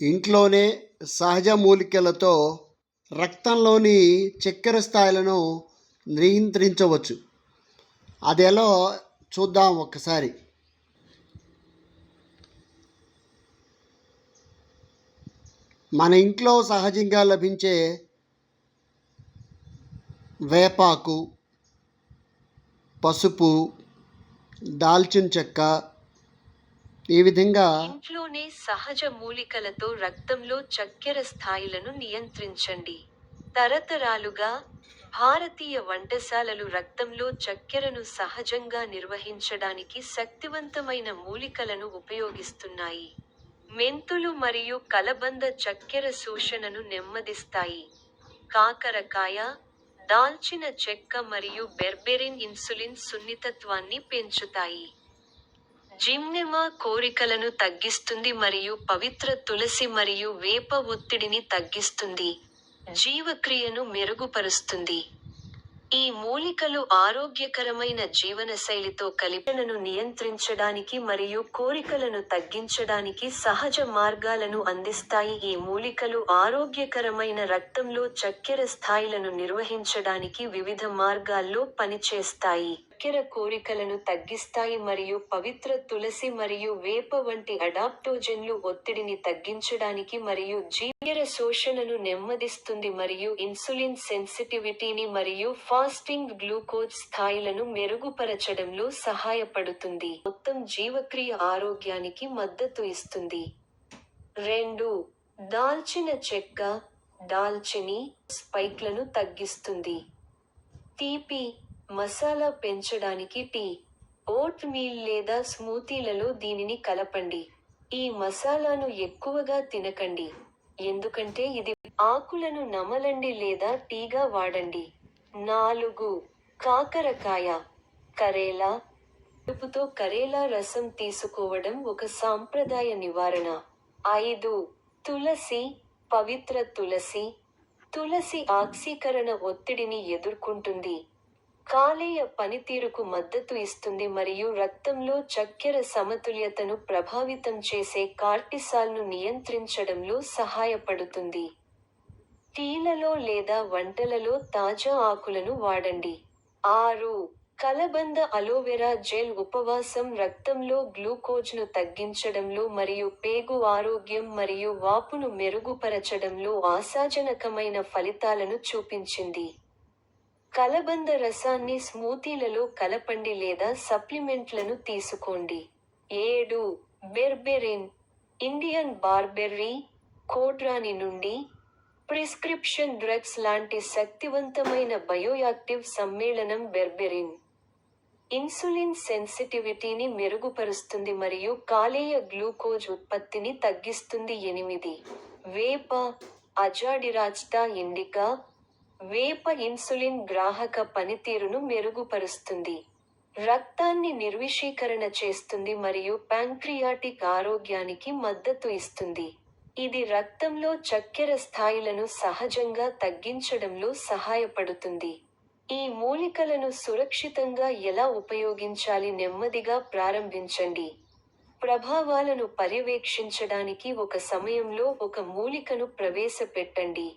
ఇంట్లోనే సహజ మూలికలతో రక్తంలోని చక్కెర స్థాయిలను నియంత్రించవచ్చు. అది ఎలా చూద్దాం ఒక్కసారి మన ఇంట్లో సహజంగా లభించే వేపాకు పసుపు దాల్చిన చెక్క ఈ విధంగా ఇంట్లోనే సహజ మూలికలతో రక్తంలో చక్కెర స్థాయిలను నియంత్రించండి. తరతరాలుగా భారతీయ వంటశాలలు రక్తంలో చక్కెరను సహజంగా నిర్వహించడానికి శక్తివంతమైన మూలికలను ఉపయోగిస్తున్నాయి. మెంతులు మరియు కలబంద చక్కెర శోషణను నెమ్మదిస్తాయి. కాకరకాయ దాల్చిన చెక్క మరియు బెర్బెరిన్ ఇన్సులిన్ సున్నితత్వాన్ని పెంచుతాయి. జిమ్నెమా కోరికలను తగ్గిస్తుంది మరియు పవిత్ర తులసి మరియు వేప ఒత్తిడిని తగ్గిస్తుంది. జీవక్రియను మెరుగుపరుస్తుంది. ఈ మూలికలు ఆరోగ్యకరమైన జీవనశైలితో కలిపనను నియంత్రించడానికి మరియు కోరికలను తగ్గించడానికి సహజ మార్గాలను అందిస్తాయి. ఈ మూలికలు ఆరోగ్యకరమైన రక్తంలో చక్కెర స్థాయిలను నిర్వహించడానికి వివిధ మార్గాల్లో పనిచేస్తాయి. చక్కెర కోరికలను తగ్గిస్తాయి మరియు పవిత్ర తులసి మరియు వేప వంటి అడాప్టోజెన్లు ఒత్తిడిని తగ్గించడానికి మరియు జీవ్యర శోషణను నెమ్మదిస్తుంది మరియు ఇన్సులిన్ సెన్సిటివిటీని మరియు ఫాస్టింగ్ గ్లూకోజ్ స్థాయిలను మెరుగుపరచడంలో సహాయపడుతుంది. మొత్తం జీవక్రియ ఆరోగ్యానికి మద్దతు ఇస్తుంది. రెండు దాల్చిన చెక్క దాల్చిని స్పైక్లను తగ్గిస్తుంది. తీపి మసాలా పెంచడానికి టీ ఓట్ మీల్ లేదా స్మూతీలలో దీనిని కలపండి. ఈ మసాలాను ఎక్కువగా తినకండి. ఎందుకంటే ఇది ఆకులను నమలండి లేదా టీగా వాడండి. నాలుగు కాకరకాయ. కరేలా కడుపుతో కరేలా రసం తీసుకోవడం ఒక సాంప్రదాయ నివారణ. ఐదు తులసి పవిత్ర తులసి. తులసి ఆక్సీకరణ ఒత్తిడిని ఎదుర్కొంటుంది. కాలేయ పనితీరుకు మద్దతు ఇస్తుంది మరియు రక్తంలో చక్కెర సమతుల్యతను ప్రభావితం చేసే కార్టిసాల్ను నియంత్రించడంలో సహాయపడుతుంది. టీలలో లేదా వంటలలో తాజా ఆకులను వాడండి. ఆరు కలబంద అలోవెరా జెల్ ఉపవాసం రక్తంలో గ్లూకోజ్ను తగ్గించడంలో మరియు పేగు ఆరోగ్యం మరియు వాపును మెరుగుపరచడంలో ఆశాజనకమైన ఫలితాలను చూపించింది. కలబంద రసాన్ని స్మూతీలలో కలపండి లేదా సప్లిమెంట్లను తీసుకోండి. ఏడు బెర్బెరిన్ ఇండియన్ బార్బెర్రీ కోడ్రాని నుండి ప్రిస్క్రిప్షన్ డ్రగ్స్ లాంటి శక్తివంతమైన బయోయాక్టివ్ సమ్మేళనం బెర్బెరిన్. ఇన్సులిన్ సెన్సిటివిటీని మెరుగుపరుస్తుంది మరియు కాలేయ గ్లూకోజ్ ఉత్పత్తిని తగ్గిస్తుంది. ఎనిమిది వేప అజాడిరాజ్తా ఇండికా వేప ఇన్సులిన్ గ్రాహక పనితీరును మెరుగుపరుస్తుంది. రక్తాన్ని నిర్విషీకరణ చేస్తుంది మరియు ప్యాంక్రియాటిక్ ఆరోగ్యానికి మద్దతు ఇస్తుంది. ఇది రక్తంలో చక్కెర స్థాయిలను సహజంగా తగ్గించడంలో సహాయపడుతుంది. ఈ మూలికలను సురక్షితంగా ఎలా ఉపయోగించాలి నెమ్మదిగా ప్రారంభించండి. ప్రభావాలను పర్యవేక్షించడానికి ఒక సమయంలో ఒక మూలికను ప్రవేశపెట్టండి.